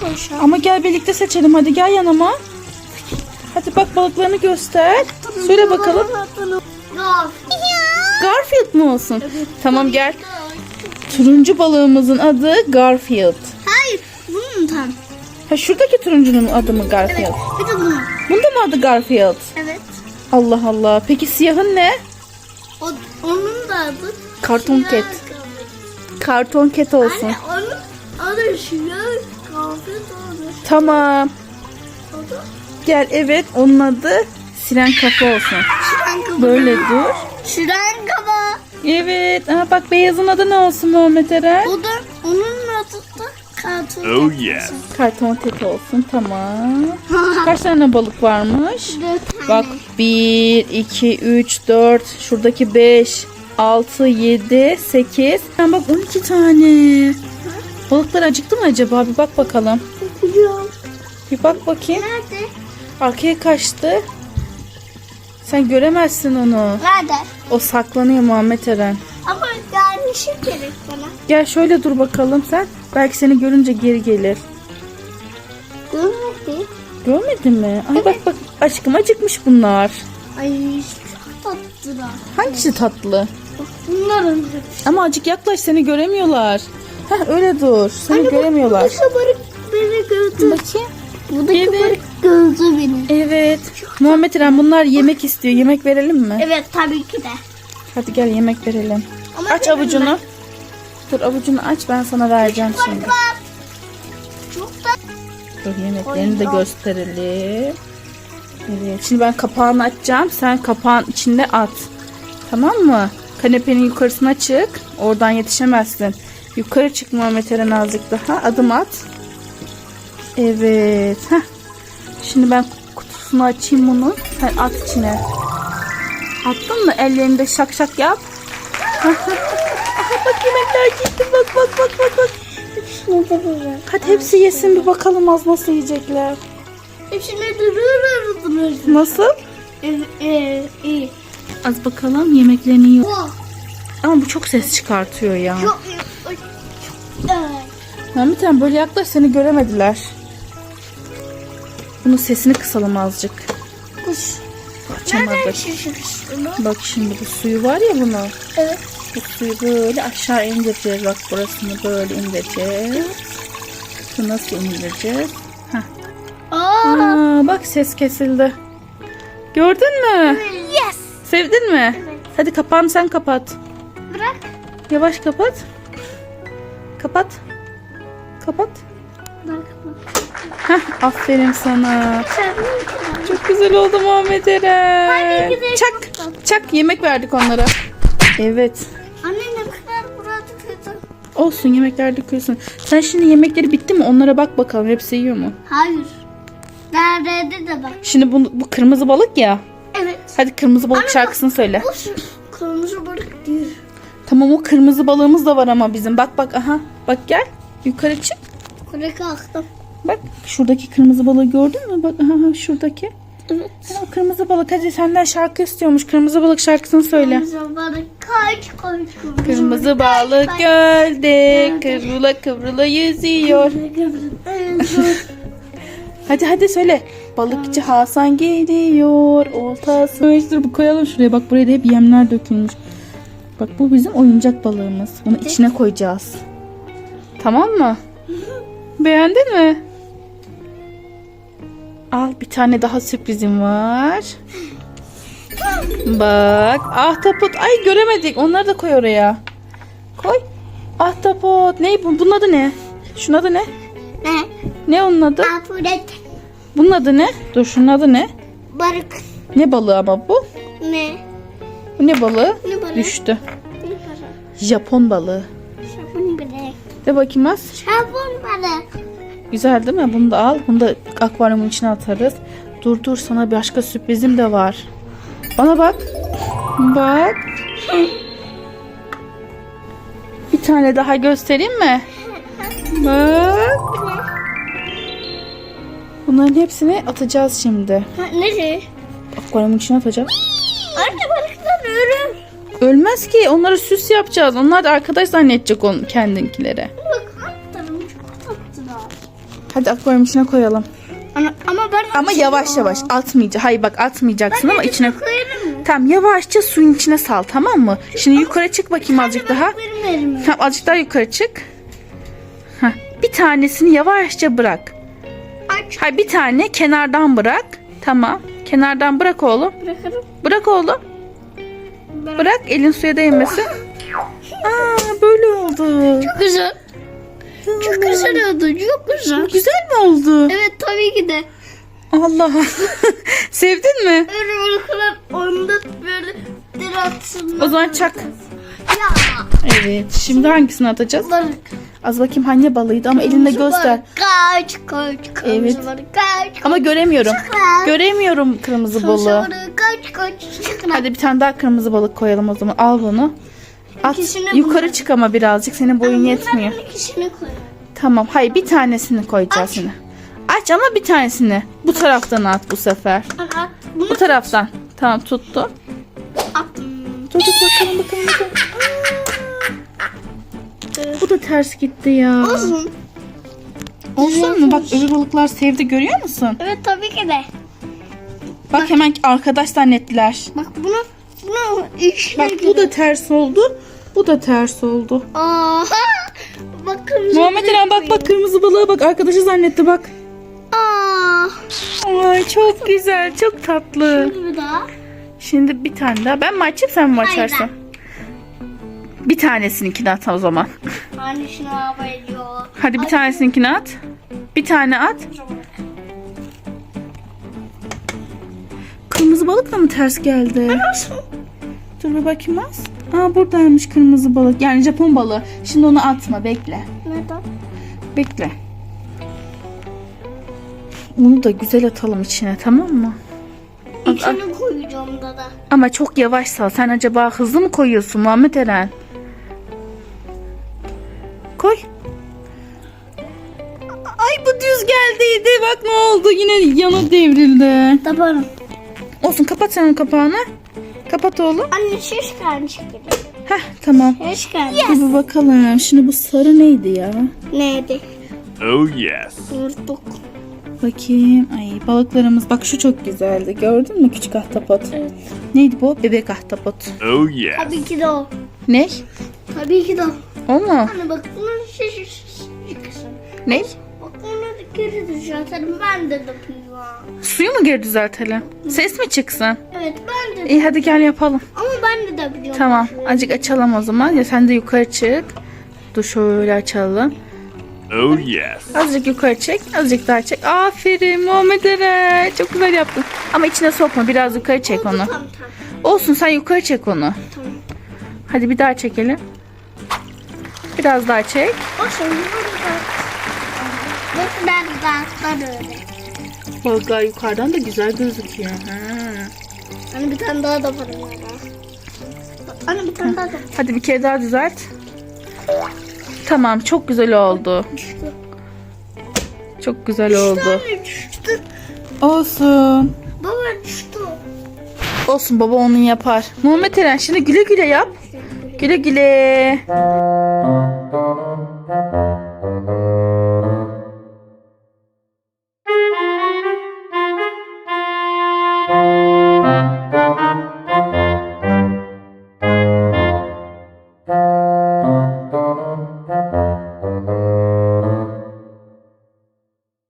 koşalım. Ama gel birlikte seçelim. Hadi gel yanıma. Hadi bak balıklarını göster. Söyle bakalım. Yok. Garfield mu olsun? Tamam gel. Turuncu balığımızın adı Garfield. Hayır. Bunun tam. Ha şuradaki turuncunun adı mı Garfield? Evet. Bir de bunun. Bunda mı adı Garfield? Evet. Allah Allah. Peki siyahın ne? O, onun da adı. Karton ket. Karton ket olsun. Anne onun adı doğru. Tamam. Gel evet onun adı Siren Kafa olsun. Böyle dur. Şilan kahve. Evet. Aha, bak beyazın adı ne olsun Muhammed Eren? O da onun adı da karton. Oh yeah. Karton ket olsun. Tamam. Kaç tane balık varmış? Dört tane. Bak 1, 2, 3, 4, şuradaki 5, 6, 7, 8. Ben bak 12 tane. Balıklar acıktı mı acaba? Bir bak bakalım. Biliyorum. Bir bak bakayım. Nerede? Arkaya kaçtı. Sen göremezsin onu. Nerede? O saklanıyor Muhammed Eren. Ama gelmişim gerek bana. Gel şöyle dur bakalım sen. Belki seni görünce geri gelir. Görmedi. Görmedin mi? Ay bak bak aşkım acıkmış bunlar. Ay çok tatlılar. Hangisi tatlı? Bak bunların hepsi. Ama acık yaklaş seni göremiyorlar. Heh öyle dur. Seni göremiyorlar. Bu kabarık beni gördü. Bakayım. Bu da Evet. kabarık gördü beni. Evet. Muhammed Eren bunlar yemek istiyor. Yemek verelim mi? Evet tabii ki de. Hadi gel yemek verelim. Ama Aç avucunu. Dur avucunu aç ben sana vereceğim şimdi. Bak. Çok da Dur yemeklerini de gösterelim. Evet. Şimdi ben kapağını açacağım. Sen kapağın içinde at. Tamam mı? Kanepenin yukarısına çık. Oradan yetişemezsin. Yukarı çık Muhammed Eren azıcık daha. Adım at. Evet. Heh. Şimdi ben kutusunu açayım bunu. Sen at içine. Attın mı? Ellerinde şak şak yap. Bak yemekler gitti. Bak bak bak bak bak. Hadi hepsi yesin bir bakalım az nasıl yiyecekler. Hepsine duruyoruz. Nasıl? Evet, iyi. Az bakalım yemeklerini yiyor. Ama bu çok ses çıkartıyor ya. çok. Mehmet sen böyle yaklaş seni göremediler. Bunun sesini kısalım azıcık. Kuş. Nereden? Bak şimdi bu suyu var ya bunun. Evet. Bu suyu böyle aşağı indireceğiz. Bak burasını böyle indireceğiz. Bu nasıl indireceğiz? Heh. Aa. Aa, bak ses kesildi. Gördün mü? Yes. Sevdin mi? Hadi kapağını sen kapat. Bırak. Yavaş kapat. Kapat. Kapat. Bırak. Heh, aferin sana. Çok güzel oldu Muhammed Eren. Çak. Çak yemek verdik onlara. Evet. Anne ne kadar burada kötü. Olsun yemekler dökülsün. Sen şimdi yemekleri bitti mi? Onlara bak bakalım. Hepsi yiyor mu? Hayır. Nerede de bak. Şimdi bu, bu kırmızı balık ya. Evet. Hadi kırmızı balık Anne, şarkısını söyle. Bu kırmızı balık değil. Tamam o kırmızı balığımız da var ama bizim. Bak bak aha. Bak gel. Yukarı çık. Kule kalktım. Bak şuradaki kırmızı balığı gördün mü? Bak aha şuradaki. Evet. Ha, o kırmızı balık hadi senden şarkı istiyormuş. Kırmızı balık şarkısını söyle. Kırmızı balık kaç kaç Kırmızı balık gölde kıvrıla kıvrıla yüzüyor. Hadi hadi söyle. Balıkçı Hasan geliyor. Oltası. Dur bu koyalım şuraya. Bak buraya da hep yemler dökülmüş. Bak bu bizim oyuncak balığımız. Bunu içine koyacağız. Tamam mı? Beğendin mi? Al bir tane daha sürprizim var. Bak ahtapot. Ay göremedik. Onları da koy oraya. Koy. Ahtapot. Ne bu? Bunun adı ne? Şunun adı ne? Ne? Ne onun adı? Apulet. Bunun adı ne? Dur şunun adı ne? Balık. Ne balığı ama bu? Ne? Bu ne balığı? Ne balık? Düştü. Ne balık? Japon balığı. Şapon balık. De bakayım az. Şapon balık. Güzel değil mi? Bunu da al. Bunu da akvaryumun içine atarız. Dur dur sana başka sürprizim de var. Bana bak. Bak. Bir tane daha göstereyim mi? Bak. Bunların hepsini atacağız şimdi. Ha, nereye? Akvaryumun içine atacağız. Anne balıklar ölür. Ölmez ki. Onları süs yapacağız. Onlar da arkadaş zannedecek onu kendinkileri. Bak atlarım çok tatlılar. Hadi akvaryum içine koyalım. Ana, ama ben Ama yavaş yavaş atmayacak. Hayır bak atmayacaksın ama içine. koyarım? Tamam yavaşça suyun içine sal tamam mı? Şimdi yukarı çık bakayım azıcık daha. Tamam azıcık daha yukarı çık. Heh, bir tanesini yavaşça bırak. Aç. Hayır bir tane kenardan bırak. Tamam. Kenardan bırak oğlum. Bırakırım. Bırak oğlum. Bırak. Elin suya değmesin. Aa böyle oldu. Çok güzel. Çok güzel oldu. Çok güzel. Güzel mi oldu? Evet tabii ki de. Allah. Sevdin mi? Kadar onda böyle diratsın. O zaman çak. Ya. Evet. Şimdi hangisini atacağız? Balık. Az bakayım hangi balıydı ama elinde göster. Kaç kaç kaç. Evet. Balık, Kaç Ama göremiyorum. kaç. Göremiyorum kırmızı balığı. Kaç kaç. Hadi bir tane daha kırmızı balık koyalım o zaman. Al bunu. At. İkisini Yukarı çık ama birazcık. Senin boyun yetmiyor. Bunların ikisini. Tamam. Hayır bir tanesini koyacağız Aç. şimdi. Aç ama bir tanesini. Bu taraftan at bu sefer. Aha, bunu Bu taraftan. Tamam tuttu. attım. Dur dur bakalım bakalım bakalım. Aa, Bu da ters gitti ya. Olsun. Olsun mu? Bak öbür balıklar sevdi görüyor musun? Evet tabii ki de. Bak hemen arkadaş zannettiler. Bak bunu bunu Bak bu da ters oldu. Bu da ters oldu. Aha. Bak kırmızı. Muhammed Eren bak bak kırmızı balığa bak arkadaşı zannetti bak. Aa. Ay çok güzel çok tatlı. Bir daha. Şimdi bir tane daha ben mi açayım sen mi Hayır, açarsın? Bir tanesininkini at o zaman. Anne şunu hava ediyor. Hadi bir tanesininkini at. Bir tane at. Kırmızı balık da mı ters geldi? Dur bir bakayım az. Aa buradaymış kırmızı balık. Yani Japon balığı. Şimdi onu atma bekle. Neden? Bekle. Bunu da güzel atalım içine tamam mı? İçine koyacağım da. Ama çok yavaş sal. Sen acaba hızlı mı koyuyorsun Muhammed Eren? Koy. Ay bu düz geldiydi. Bak ne oldu. Yine yana devrildi. Tabanım. Olsun kapat sen kapağını. Kapat oğlum. Anne şiş karnı çekelim. Heh tamam. Şiş karnı. Dur bir bakalım. Şimdi bu sarı neydi ya? Neydi? Oh yes. Unuttuk. Bakayım. Ay balıklarımız. Bak şu çok güzeldi. Gördün mü küçük ahtapot? Evet. Neydi bu? Bebek ahtapot. Oh yes. Tabii ki de o. Ne? Tabii ki de o. O mu? Anne bak Ne? Bak onu geri düzeltelim. Ben de yapıyorum. Suyu mu geri düzeltelim? Ses mi çıksın? Evet ben de. İyi hadi gel yapalım. Ama ben de yapıyorum. Tamam. Azıcık açalım o zaman. Ya sen de yukarı çık. Dur şöyle açalım. Oh yes. Azıcık yukarı çek. Azıcık daha çek. Aferin Muhammed Eren. Çok güzel yaptın. Ama içine sokma. Biraz yukarı çek onu. Tamam tamam. Olsun sen yukarı çek onu. Tamam. Hadi bir daha çekelim. Biraz daha çek. Olsun. burada. Bak ben daha öyle. Balıklar yukarıdan da güzel gözüküyor. Ha. Anne bir tane daha da var. Anne bir tane daha da Hadi bir kere daha düzelt. Tamam çok güzel oldu. düştü. Çok güzel oldu. Anne düştü. Olsun. Baba düştü. Olsun baba onu yapar. Muhammed Eren şimdi güle güle yap. Güle güle. Thank you.